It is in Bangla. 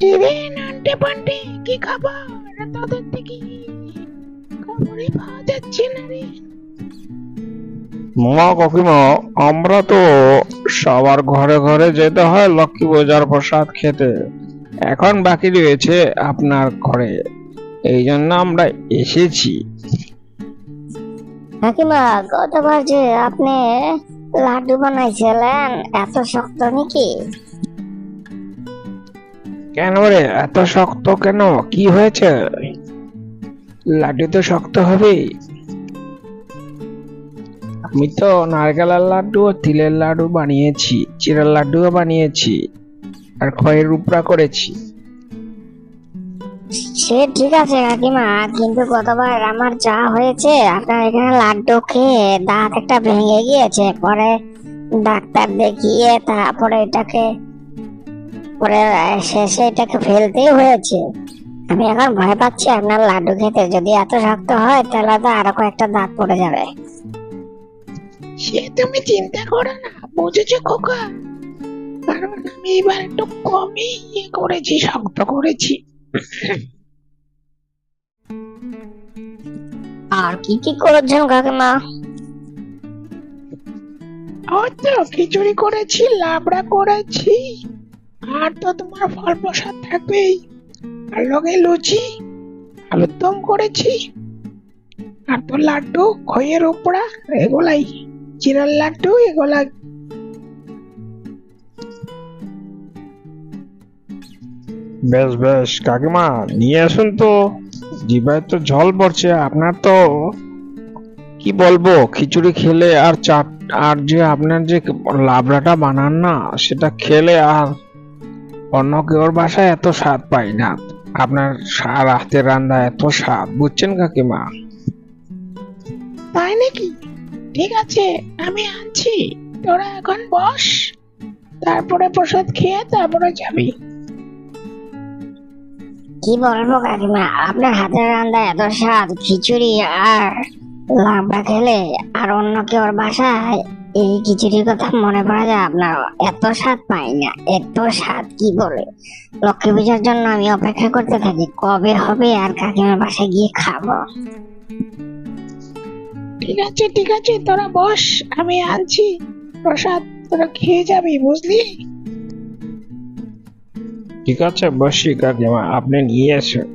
কিরে নান্টে পান্টে কি খাবার? তোদের থেকে খাবারই পাওয়া যাচ্ছে না রে। মা কাকিমা আমরা তো সবার ঘরে ঘরে যেতে হয় লক্ষ্মী পূজার প্রসাদ খেতে। এখন বাকি রয়েছে আপনার ঘরে। এই জন্য আমরা এসেছি। কাকিমা গতবার যে আপনি লাড্ডু বানাইছিলেন এত শক্ত নাকি? কেন রে? এত শক্ত কেন? কি হয়েছে? লাড্ডু তো শক্ত হবেই। আমি তো নারকেলের লাড্ডু ও তিলের লাড্ডু বানিয়েছি, চিড়ের লাড্ডুও বানিয়েছি, আর খয়ের উপরা করেছি। সে ঠিক আছে কাকিমা, কিন্তু গতবার আমার যা হয়েছে, আপনার এখানে লাড্ডু খেয়ে দাঁত একটা ভেঙে গিয়েছে। পরে ডাক্তার দেখিয়ে তারপরে এটাকে পরে শেষে এটাকে ফেলতেই হয়েছে। আমি এখন ভয় পাচ্ছি আপনার লাড্ডু খেতে। যদি এত শক্ত হয় তাহলে তো আরও কয়েকটা দাঁত পড়ে যাবে। সে তুমি চিন্তা করো না বুঝেছ খোকা? কারণ আমি এবার একটু কমই ইয়ে করেছি শক্ত করেছি। আর কি কি করেছেন কাকিমা? ওই তো খিচুড়ি করেছি লাবড়া করেছি। আর তো তোমার ফল প্রসাদ থাকবেই। আর লগে লুচি আলুর দম করেছি, আর তো লাড্ডু খইয়ের উপরা এগুলাই। চিরার লাড্ডু এগুলা বেশ বেশ, কাকিমা, নিয়ে আসুন তো। জিভায় তো জল পড়ছে, আপনার তো কি বলব, খিচুড়ি খেলে আর চাট, আর যে আপনার যে লাবড়াটা বানান না, সেটা খেলে আর অন্য কেউর বাসায় এত স্বাদ পাই না। আপনার সারা হাতের রান্না এত স্বাদ বুঝছেন কাকিমা? তাই নাকি? ঠিক আছে আমি আনছি। তোরা এখন বস তারপরে প্রসাদ খেয়ে তারপরে যাবি। কি বলব কাকিমা আপনার হাতের রান্না এত স্বাদ খিচুড়ি আর লাম্বা খেলে আর অন্য কেউর বাসায় এই খিচুড়ির কথা মনে পড়া যায় আপনার এত স্বাদ পাই না এত স্বাদ কি বলে? লক্ষ্মী পূজার জন্য আমি অপেক্ষা করতে থাকি কবে হবে আর কাকিমার বাসায় গিয়ে খাব? ঠিক আছে ঠিক আছে তোরা বস আমি আনছি। প্রসাদ তোরা খেয়ে যাবি বুঝলি? ঠিক আছে বসি কাকিমা আপনি নিয়ে আসুন